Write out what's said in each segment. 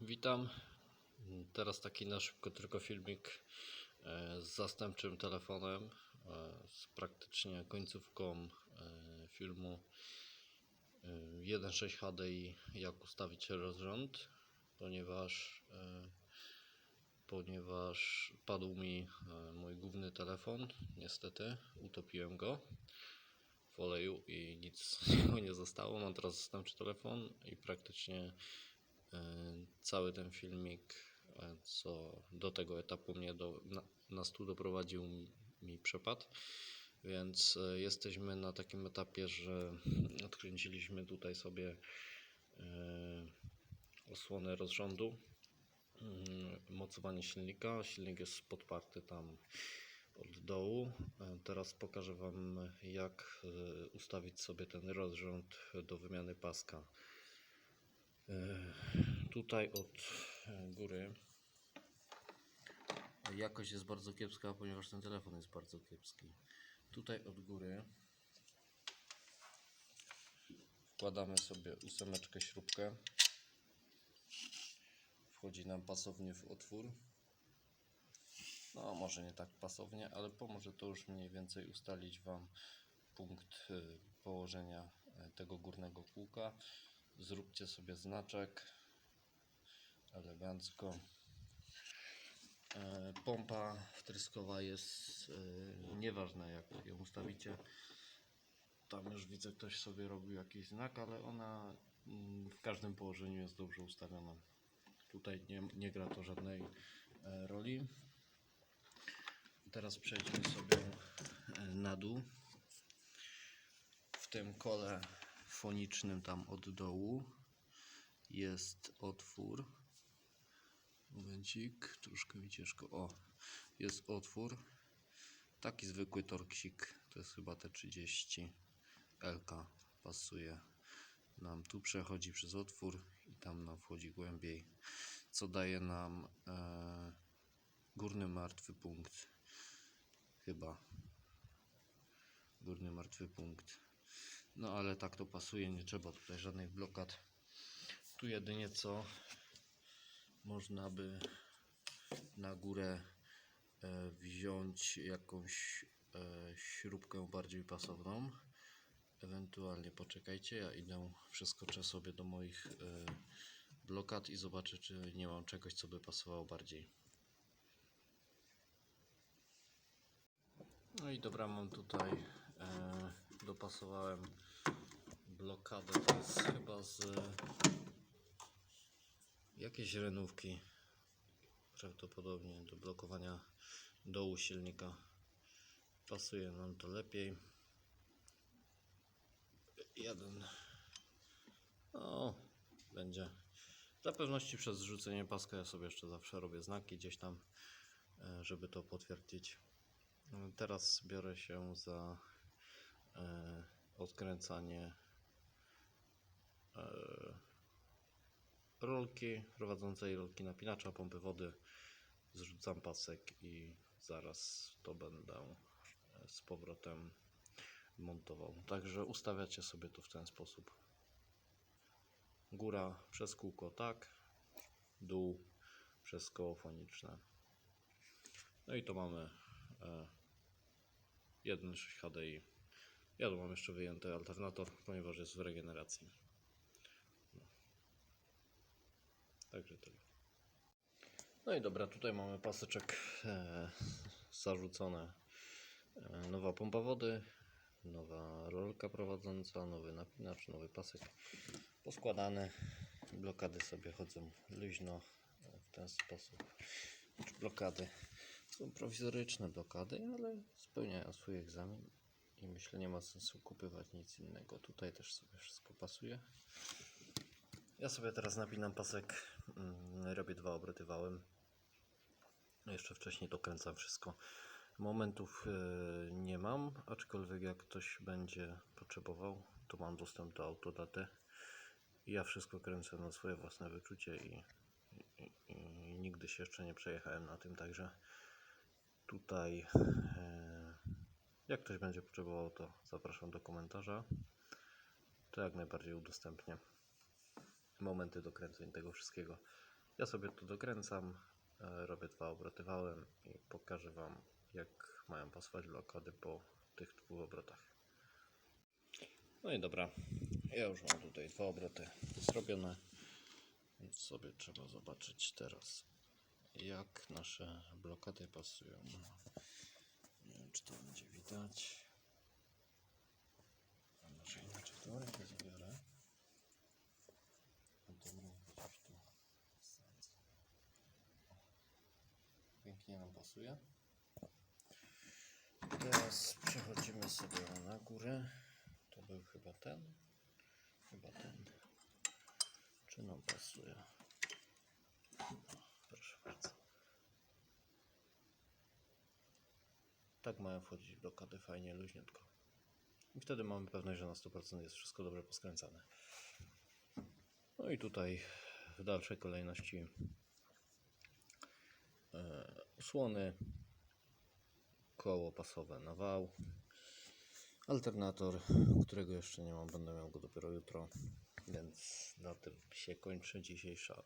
Witam. Teraz taki na szybko tylko filmik e, z zastępczym telefonem, e, z praktycznie końcówką e, filmu e, 1.6 HDI jak ustawić rozrząd, ponieważ ponieważ padł mi mój główny telefon, niestety utopiłem go w oleju i nic z niego nie zostało. Mam teraz zastępczy telefon i praktycznie cały ten filmik, e, co do tego etapu mnie do, na, na stół doprowadził mi przepadł. Więc e, jesteśmy na takim etapie, że odkręciliśmy tutaj sobie e, osłonę rozrządu, mm, mocowanie silnika. Silnik jest podparty tam od dołu. E, Teraz pokażę Wam, jak e, ustawić sobie ten rozrząd do wymiany paska. E, Tutaj od e, góry jakość jest bardzo kiepska, ponieważ ten telefon jest bardzo kiepski. Tutaj od góry wkładamy sobie ósemeczkę śrubkę. Wchodzi nam pasownie w otwór. No, może nie tak pasownie, ale pomoże to już mniej więcej ustalić Wam punkt y, położenia tego górnego kółka. Zróbcie sobie znaczek elegancko. E, Pompa wtryskowa jest y, nieważne jak ją ustawicie. Tam już widzę, ktoś sobie robił jakiś znak, ale ona mm, w każdym położeniu jest dobrze ustawiona. Tutaj nie, nie gra to żadnej e, roli. Teraz przejdźmy sobie e, na dół. W tym kole fonicznym tam od dołu jest otwór. Momencik, troszkę mi ciężko. O, jest otwór. Taki zwykły torksik. To jest chyba te 30 LK. Pasuje nam tu przechodzi przez otwór i tam nam wchodzi głębiej, co daje nam e, górny martwy punkt. Chyba górny martwy punkt. No ale tak to pasuje, nie trzeba tutaj żadnych blokad. Tu jedynie co można by na górę e, wziąć jakąś e, śrubkę bardziej pasowną. Ewentualnie poczekajcie, ja idę, przeskoczę sobie do moich e, blokad i zobaczę, czy nie mam czegoś, co by pasowało bardziej. No i dobra, mam tutaj, dopasowałem blokadę, to jest chyba z jakiejś renówki, prawdopodobnie do blokowania dołu silnika. Pasuje nam to lepiej. Jeden, no, będzie. Dla pewności przez zrzucenie paska ja sobie jeszcze zawsze robię znaki gdzieś tam, e, żeby to potwierdzić. Teraz biorę się za odkręcanie e, rolki prowadzącej rolki napinacza, pompy wody. Zrzucam pasek i zaraz to będę e, z powrotem montował. Także ustawiacie sobie to w ten sposób. Góra przez kółko tak, dół przez koło foniczne. No i to mamy e, 1.6 HDI. Ja tu mam jeszcze wyjęty alternator, ponieważ jest w regeneracji. No. Także tyle. No i dobra, tutaj mamy paseczek e, zarzucone. E, nowa pompa wody, nowa rolka prowadząca, nowy napinacz, nowy pasek poskładany. Blokady sobie chodzą luźno e, w ten sposób. Znaczy Blokady są prowizoryczne blokady, ale spełniają swój egzamin i myślę nie ma sensu kupywać nic innego. Tutaj też sobie wszystko pasuje. Ja sobie teraz napinam pasek, mm, robię dwa obroty wałem. Jeszcze wcześniej dokręcam wszystko. Momentów e, nie mam, aczkolwiek jak ktoś będzie potrzebował, to mam dostęp do autodaty. Ja wszystko kręcę na swoje własne wyczucie i, i, i nigdy się jeszcze nie przejechałem na tym, także tutaj e, jak ktoś będzie potrzebował, to zapraszam do komentarza. To jak najbardziej udostępnię momenty dokręceń tego wszystkiego. Ja sobie to dokręcam, e, robię dwa obroty wałem i pokażę Wam, jak mają pasować blokady po tych dwóch obrotach. No i dobra, ja już mam tutaj dwa obroty zrobione, więc sobie trzeba zobaczyć teraz, jak nasze blokady pasują. Nie wiem, czy to będzie widać. A może inaczej to rękę zabiorę. A tą rękę też tu wsadzę. O, Pięknie nam pasuje. Teraz przechodzimy sobie na górę. To był chyba ten. Chyba ten. Czy nam pasuje? Proszę bardzo. Tak mają wchodzić blokady fajnie, luźniutko. I wtedy mamy pewność, że na 100% jest wszystko dobrze poskręcane. No i tutaj w dalszej kolejności osłony, koło pasowe na wał, alternator, którego jeszcze nie mam, będę miał go dopiero jutro, więc na tym się kończy dzisiejsza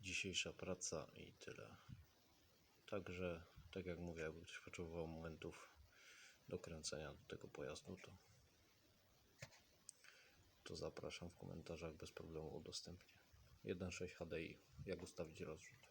dzisiejsza praca i tyle. Także, tak jak mówię, jakby ktoś potrzebował momentów do kręcenia do tego pojazdu, to, to zapraszam w komentarzach, bez problemu udostępnię. 1.6 HDI, jak ustawić rozrzut.